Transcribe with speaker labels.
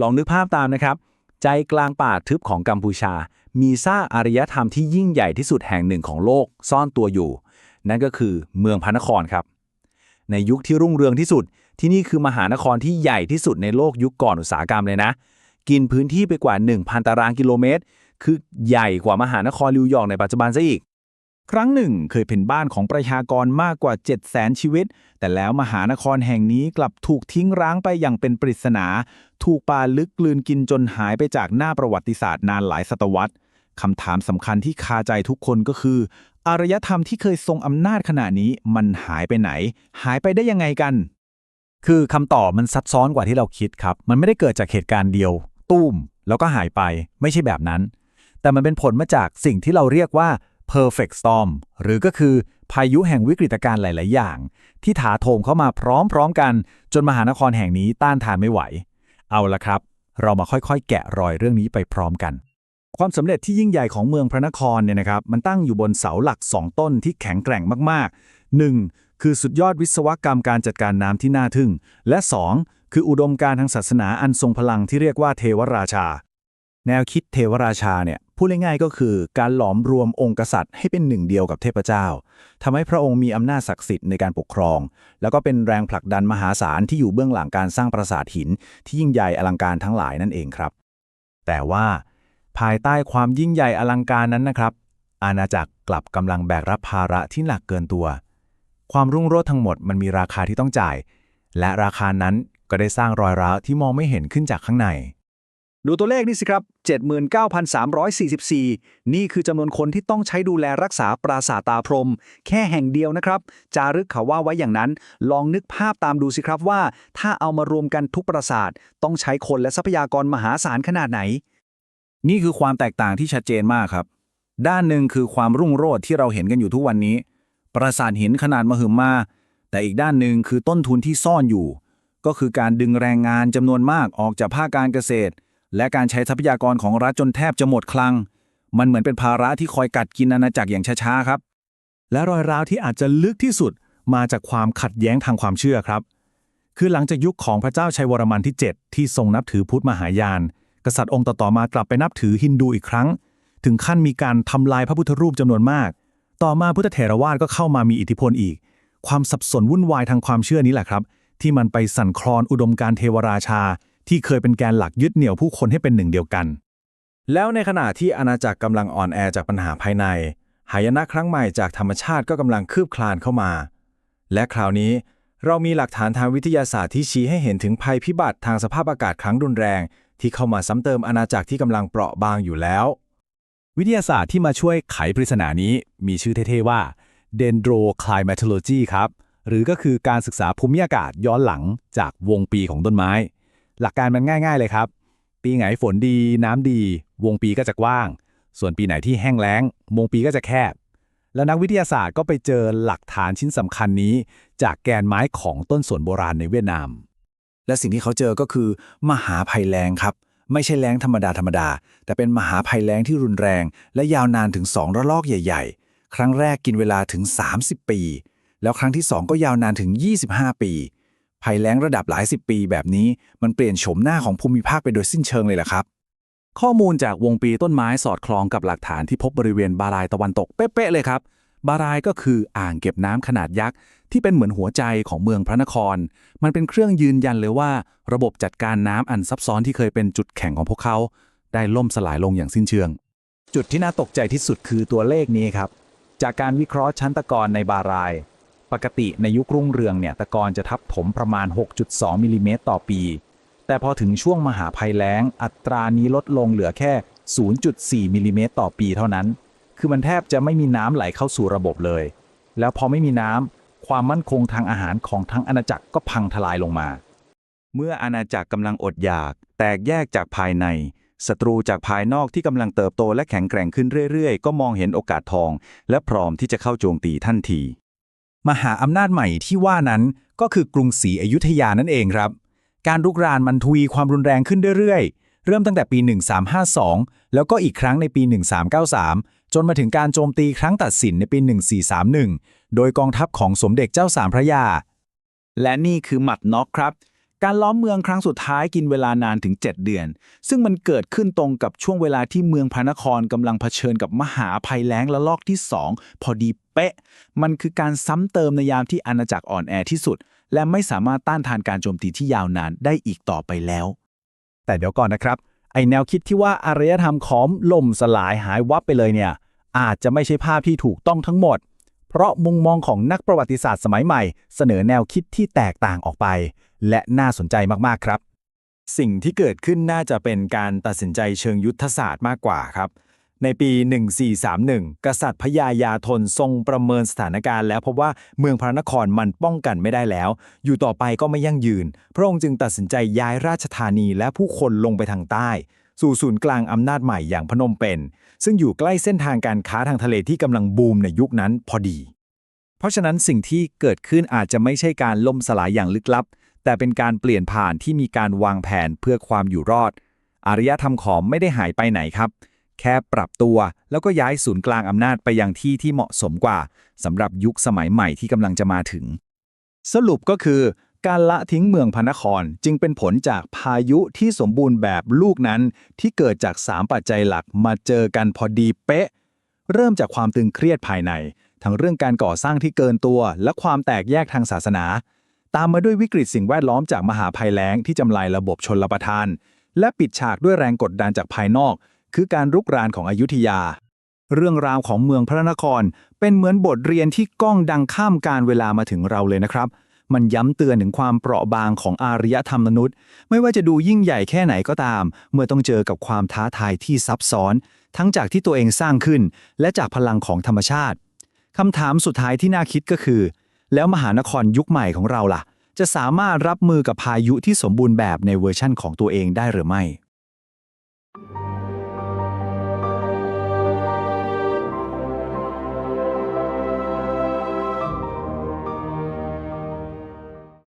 Speaker 1: ลองนึกภาพตามนะครับ ใจกลางป่าทึบของกัมพูชา มีซ่าอารยธรรมที่ยิ่งใหญ่ที่สุดแห่งหนึ่งของโลกซ่อนตัวอยู่ นั่นก็คือเมืองพระนครครับ ในยุคที่รุ่งเรืองที่สุด ที่นี่คือมหานครที่ใหญ่ที่สุดในโลกยุคก่อนอุตสาหกรรมเลยนะ กินพื้นที่ไปกว่า 1,000 ตารางกิโลเมตร คือใหญ่กว่ามหานครนิวยอร์กในปัจจุบันซะอีก
Speaker 2: ครั้งหนึ่งเคยเป็นบ้านของประชากรมากกว่า 7 0 0 0 0 0 ชีวิต แต่แล้วมหานครแห่งนี้กลับถูกทิ้งร้างไปอย่างเป็นปริศนา ถูกป่าลึกกลืนกินจนหายไปจากหน้าประวัติศาสตร์นานหลายศตวรรษคำถามสำคัญที่คาใจทุกคนก็คือ อารยธรรมที่เคยทรงอำนาจขณะนี้มันหายไปไหน หายไปได้ยังไงกัน
Speaker 1: คือคำตอบมันซับซ้อนกว่าที่เราคิดครับ มันไม่ได้เกิดจากเหตุการณ์เดียว ตุ้ม แล้วก็หายไป ไม่ใช่แบบนั้น แต่มันเป็นผลมาจากสิ่งที่เราเรียกว่า perfect storm หรือก็คือพายุแห่งวิกฤตการณ์หลาย ๆ อย่าง ที่ถาโถมเข้ามาพร้อม ๆ กัน จนมหานครแห่งนี้ต้านทานไม่ไหว เอาละครับ เรามาค่อย ๆ แกะรอยเรื่องนี้ไปพร้อมกัน ความสำเร็จที่ยิ่งใหญ่ของเมืองพระนครเนี่ยนะครับ มันตั้งอยู่บนเสาหลัก 2 ต้นที่แข็งแกร่งมาก ๆ 1. คือสุดยอดวิศวกรรมการจัดการน้ำที่น่าทึ่ง และ 2. คืออุดมการทางศาสนาอันทรงพลังที่เรียกว่าเทวราชา แนวคิดเทวราชาเนี่ย พูดง่ายๆก็คือการหลอมรวมองค์กษัตริย์ให้เป็นหนึ่งเดียวกับเทพเจ้าทำให้พระองค์มีอำนาจศักดิ์สิทธิ์ในการปกครอง แล้วก็เป็นแรงผลักดันมหาศาลที่อยู่เบื้องหลังการสร้างปราสาทหิน ที่ยิ่งใหญ่อลังการทั้งหลายนั่นเองครับ แต่ว่าภายใต้ความยิ่งใหญ่อลังการนั้นนะครับ อาณาจักรกลับกำลังแบกรับภาระที่หนักเกินตัว ความรุ่งโรจน์ทั้งหมดมันมีราคาที่ต้องจ่าย และราคานั้นก็ได้สร้างรอยร้าวที่มองไม่เห็นขึ้นจากข้างใน
Speaker 2: ดูตัวเลขนี่สิครับ 79,344 นี่คือจำนวนคนที่ต้องใช้ดูแลรักษาปราสาทตาพรหมแค่แห่งเดียวนะครับ จารึกเขาว่าไว้อย่างนั้น ลองนึกภาพตามดูสิครับว่า ถ้าเอามารวมกันทุกปราสาท ต้องใช้คนและทรัพยากรมหาศาลขนาดไหน
Speaker 1: นี่คือความแตกต่างที่ชัดเจนมากครับ ด้านหนึ่งคือความรุ่งโรจน์ที่เราเห็นกันอยู่ทุกวันนี้ ปราสาทหินขนาดมหึมา แต่อีกด้านหนึ่งคือต้นทุนที่ซ่อนอยู่ ก็คือการดึงแรงงานจำนวนมากออกจากภาคการเกษตร และการใช้ทรัพยากรของรัฐจนแทบจะหมดคลัง มันเหมือนเป็นภาระที่คอยกัดกินอาณาจักรอย่างช้าๆครับ
Speaker 2: และรอยร้าวที่อาจจะลึกที่สุดมาจากความขัดแย้งทางความเชื่อครับ คือหลังจากยุคของพระเจ้าชัยวรมันที่ 7 ที่ทรงนับถือพุทธมหายาน กษัตริย์องค์ต่อๆมากลับไปนับถือฮินดูอีกครั้ง ถึงขั้นมีการทำลายพระพุทธรูปจำนวนมาก ต่อมาพุทธเถรวาทก็เข้ามามีอิทธิพลอีก ความสับสนวุ่นวายทางความเชื่อนี้แหละครับ ที่มันไปสั่นคลอนอุดมการเทวราชา ที่เคยเป็นแกนหลักยึดเหนี่ยวผู้คนให้เป็นหนึ่งเดียวกัน
Speaker 1: แล้วในขณะที่อาณาจักรกำลังอ่อนแอจากปัญหาภายใน หายนะครั้งใหม่จากธรรมชาติก็กำลังคืบคลานเข้ามา และคราวนี้เรามีหลักฐานทางวิทยาศาสตร์ที่ชี้ให้เห็นถึงภัยพิบัติทางสภาพอากาศครั้งรุนแรง ที่เข้ามาซ้ำเติมอาณาจักรที่กำลังเปราะบางอยู่แล้ว วิทยาศาสตร์ที่มาช่วยไขปริศนานี้มีชื่อเท่ๆว่า Dendroclimatology ครับ หรือก็คือการศึกษาภูมิอากาศย้อนหลังจากวงปีของต้นไม้ หลักการมันง่าย ๆเลยครับ ปีไหนฝนดีน้ำดี วงปีก็จะกว้าง ส่วนปีไหนที่แห้งแล้ง วงปีก็จะแคบ แล้วนักวิทยาศาสตร์ก็ไปเจอหลักฐานชิ้นสำคัญนี้ จากแกนไม้ของต้นสนโบราณในเวียดนาม และสิ่งที่เขาเจอก็คือ มหาภัยแล้งครับ ไม่ใช่แล้งธรรมดาธรรมดา แต่เป็นมหาภัยแล้งที่รุนแรง และยาวนานถึง2ระลอกใหญ่ ๆ ครั้งแรกกินเวลาถึง 30 ปี แล้วครั้งที่ 2 ก็ยาวนานถึง 25 ปี ภัยแล้งระดับหลายสิบปีแบบนี้ มันเปลี่ยนโฉมหน้าของภูมิภาคไปโดยสิ้นเชิงเลยแหละครับ ข้อมูลจากวงปีต้นไม้สอดคล้องกับหลักฐานที่พบบริเวณบารายตะวันตกเป๊ะๆเลยครับ บารายก็คืออ่างเก็บน้ำขนาดยักษ์ที่เป็นเหมือนหัวใจของเมืองพระนคร มันเป็นเครื่องยืนยันเลยว่า ระบบจัดการน้ำอันซับซ้อนที่เคยเป็นจุดแข็งของพวกเขา ได้ล่มสลายลงอย่างสิ้นเชิง
Speaker 2: จุดที่น่าตกใจที่สุดคือตัวเลขนี้ครับ จากการวิเคราะห์ชั้นตะกอนในบาราย ปกติในยุครุ่งเรืองเนี่ยตะกอนจะทับถมประมาณ 6.2มิลลิเมตรต่อปี แต่พอถึงช่วงมหาภัยแล้ง อัตรานี้ลดลงเหลือแค่ 0.4มิลลิเมตรต่อปีเท่านั้น คือมันแทบจะไม่มีน้ำไหลเข้าสู่ระบบเลย แล้วพอไม่มีน้ำความมั่นคงทางอาหารของทั้งอาณาจักรก็พังทลายลงมา
Speaker 1: เมื่ออาณาจักรกำลังอดอยาก แตกแยกจากภายในศัตรูจากภายนอกที่กำลังเติบโตและแข็งแกร่งขึ้นเรื่อยๆ ก็มองเห็นโอกาสทอง และพร้อมที่จะเข้าโจมตีทันที
Speaker 2: มหาอำนาจใหม่ที่ว่านั้นก็คือกรุงศรีอยุธยานั่นเองครับ การรุกรานมันทวีความรุนแรงขึ้นเรื่อยๆ เริ่มตั้งแต่ปี 1352 แล้วก็อีกครั้งในปี 1393 จนมาถึงการโจมตีครั้งตัดสินในปี 1431 โดยกองทัพของสมเด็จเจ้าสามพระยา และนี่คือหมัดน็อกครับ การล้อมเมืองครั้งสุดท้ายกินเวลานานถึง 7 เดือน ซึ่งมันเกิดขึ้นตรงกับช่วงเวลาที่เมืองพระนครกำลังเผชิญกับมหาภัยแล้งระลอกที่ 2 พอดีเป๊ะ มันคือการซ้ำเติมในยามที่อาณาจักรอ่อนแอที่สุด และไม่สามารถต้านทานการโจมตีที่ยาวนานได้อีกต่อไปแล้ว
Speaker 3: แต่เดี๋ยวก่อนนะครับไอแนวคิดที่ว่าอารยธรรมขอมล่มสลายหายวับไปเลยเนี่ยอาจจะไม่ใช่ภาพที่ถูกต้องทั้งหมด เพราะมุมมองของนักประวัติศาสตร์สมัยใหม่ เสนอแนวคิดที่แตกต่างออกไป และน่าสนใจมากๆครับ
Speaker 1: สิ่งที่เกิดขึ้นน่าจะเป็นการตัดสินใจเชิงยุทธศาสตร์มากกว่าครับ ในปี 1431 กษัตริย์พญายาทนทรงประเมินสถานการณ์แล้วพบว่าเมืองพระนครมันป้องกันไม่ได้แล้ว อยู่ต่อไปก็ไม่ยั่งยืน พระองค์จึงตัดสินใจย้ายราชธานีและผู้คนลงไปทางใต้สู่ศูนย์กลางอำนาจใหม่อย่างพนมเปญซึ่งอยู่ใกล้เส้นทางการค้าทางทะเลที่กำลังบูมในยุคนั้นพอดี
Speaker 3: เพราะฉะนั้นสิ่งที่เกิดขึ้นอาจจะไม่ใช่การล่มสลายอย่างลึกลับ แต่เป็นการเปลี่ยนผ่านที่มีการวางแผนเพื่อความอยู่รอด อารยธรรมขอมไม่ได้หายไปไหนครับ แค่ปรับตัวแล้วก็ย้ายศูนย์กลางอำนาจไปยังที่ที่เหมาะสมกว่าสำหรับยุคสมัยใหม่ที่กำลังจะมาถึง สรุปก็คือ การละทิ้งเมืองพนครจึงเป็นผลจากพายุที่สมบูรณ์แบบลูกนั้น ที่เกิดจาก 3 ปัจจัยหลักมาเจอกันพอดีเป๊ะ เริ่มจากความตึงเครียดภายใน ทั้งเรื่องการก่อสร้างที่เกินตัว และความแตกแยกทางศาสนา ตามมาด้วยวิกฤตสิ่งแวดล้อมจากมหาภัยแล้งที่จำลายระบบชนรประทาน และปิดฉากด้วยแรงกดดันจากภายนอก คือการรุกรานของอยุธยา เรื่องราวของเมืองพระนคร เป็นเหมือนบทเรียนที่ก้องดังข้ามการเวลามาถึงเราเลยนะครับ มันย้ำเตือนถึงความเปราะบางของอารยธรรมมนุษย์ ไม่ว่าจะดูยิ่งใหญ่แค่ไหนก็ตาม เมื่อต้องเจอกับความท้าทายที่ซับซ้อน ทั้งจากที่ตัวเองสร้างขึ้น และจากพลังของธรรมชาติคำถามสุดท้ายที่น่าคิดก็คือ แล้วมหานครยุคใหม่ของเราล่ะ จะสามารถรับมือกับพายุที่สมบูรณ์แบบในเวอร์ชั่นของตัวเองได้หรือไม่